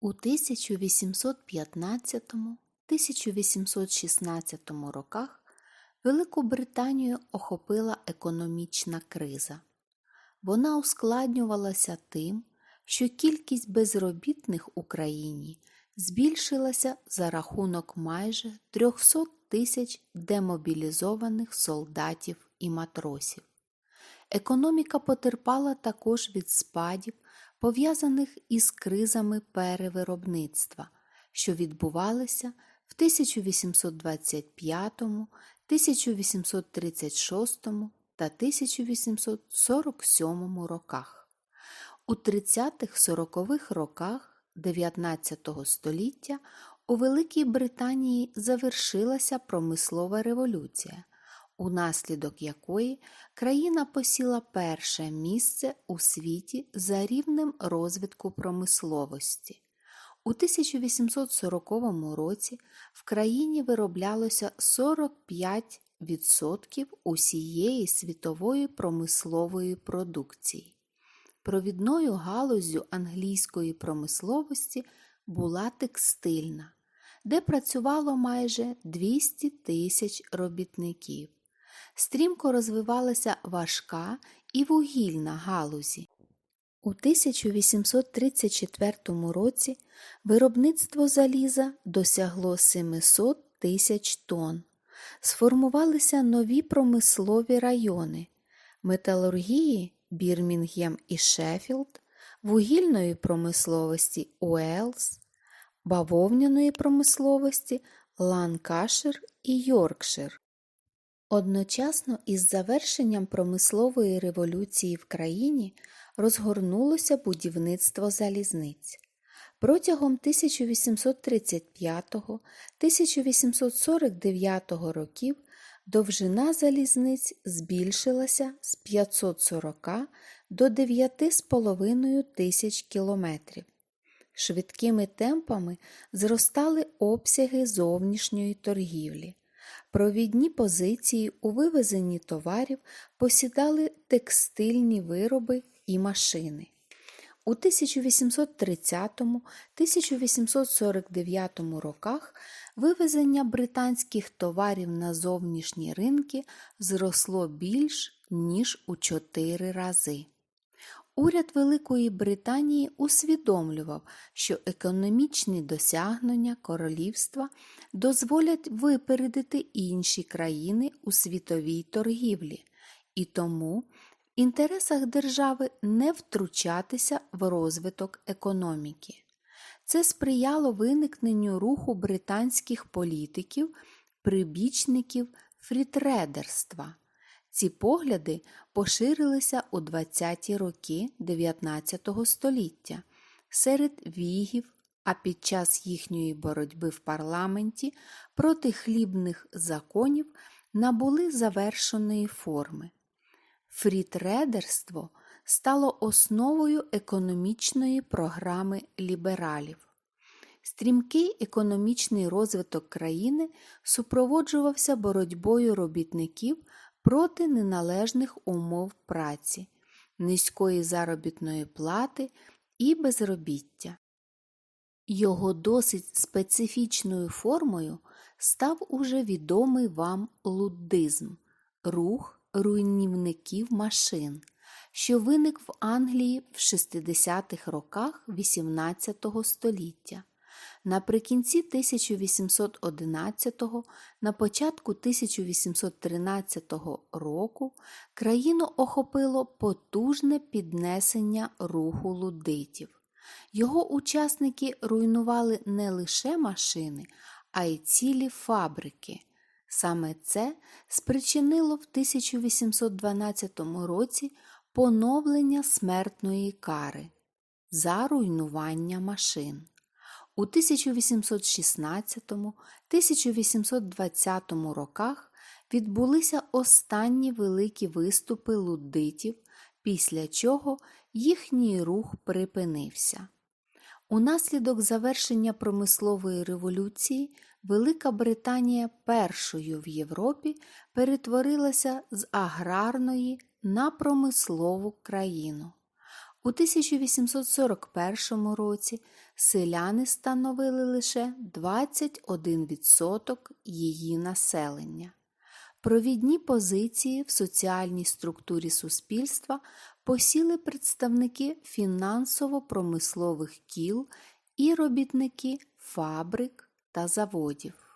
У 1815-1816 роках Велику Британію охопила економічна криза. Вона ускладнювалася тим, що кількість безробітних у країні збільшилася за рахунок майже 300 тисяч демобілізованих солдатів і матросів. Економіка потерпала також від спадів, пов'язаних із кризами перевиробництва, що відбувалися в 1825, 1836 та 1847 роках. У 30-40-х роках 19 століття у Великій Британії завершилася промислова революція, унаслідок якої країна посіла перше місце у світі за рівнем розвитку промисловості. У 1840 році в країні вироблялося 45% усієї світової промислової продукції. Провідною галуззю англійської промисловості була текстильна, де працювало майже 200 тисяч робітників. Стрімко розвивалася важка і вугільна галузі. У 1834 році виробництво заліза досягло 700 тисяч тонн. Сформувалися нові промислові райони металургії Бірмінгем і Шеффілд, вугільної промисловості Уелс, бавовняної промисловості Ланкашир і Йоркшир. Одночасно із завершенням промислової революції в країні розгорнулося будівництво залізниць. Протягом 1835-1849 років довжина залізниць збільшилася з 540 до 9,5 тисяч кілометрів. Швидкими темпами зростали обсяги зовнішньої торгівлі. Провідні позиції у вивезенні товарів посідали текстильні вироби і машини. У 1830-1849 роках вивезення британських товарів на зовнішні ринки зросло більш ніж у чотири рази. Уряд Великої Британії усвідомлював, що економічні досягнення королівства дозволять випередити інші країни у світовій торгівлі, і тому в інтересах держави не втручатися в розвиток економіки. Це сприяло виникненню руху британських політиків, прибічників фрітредерства. Ці погляди поширилися у 20-ті роки 19 століття серед вігів, а під час їхньої боротьби в парламенті проти хлібних законів набули завершеної форми. Фрітредерство стало основою економічної програми лібералів. Стрімкий економічний розвиток країни супроводжувався боротьбою робітників проти неналежних умов праці, низької заробітної плати і безробіття. Його досить специфічною формою став уже відомий вам луддизм рух руйнівників машин, що виник в Англії в 60-х роках XVIII століття. Наприкінці 1811-го, на початку 1813 року країну охопило потужне піднесення руху лудитів. Його учасники руйнували не лише машини, а й цілі фабрики. Саме це спричинило в 1812 році поновлення смертної кари за руйнування машин. У 1816-1820 роках відбулися останні великі виступи лудитів, після чого їхній рух припинився. Унаслідок завершення промислової революції Велика Британія першою в Європі перетворилася з аграрної на промислову країну. У У 1841 році селяни становили лише 21% її населення. Провідні позиції в соціальній структурі суспільства посіли представники фінансово-промислових кіл і робітники фабрик та заводів.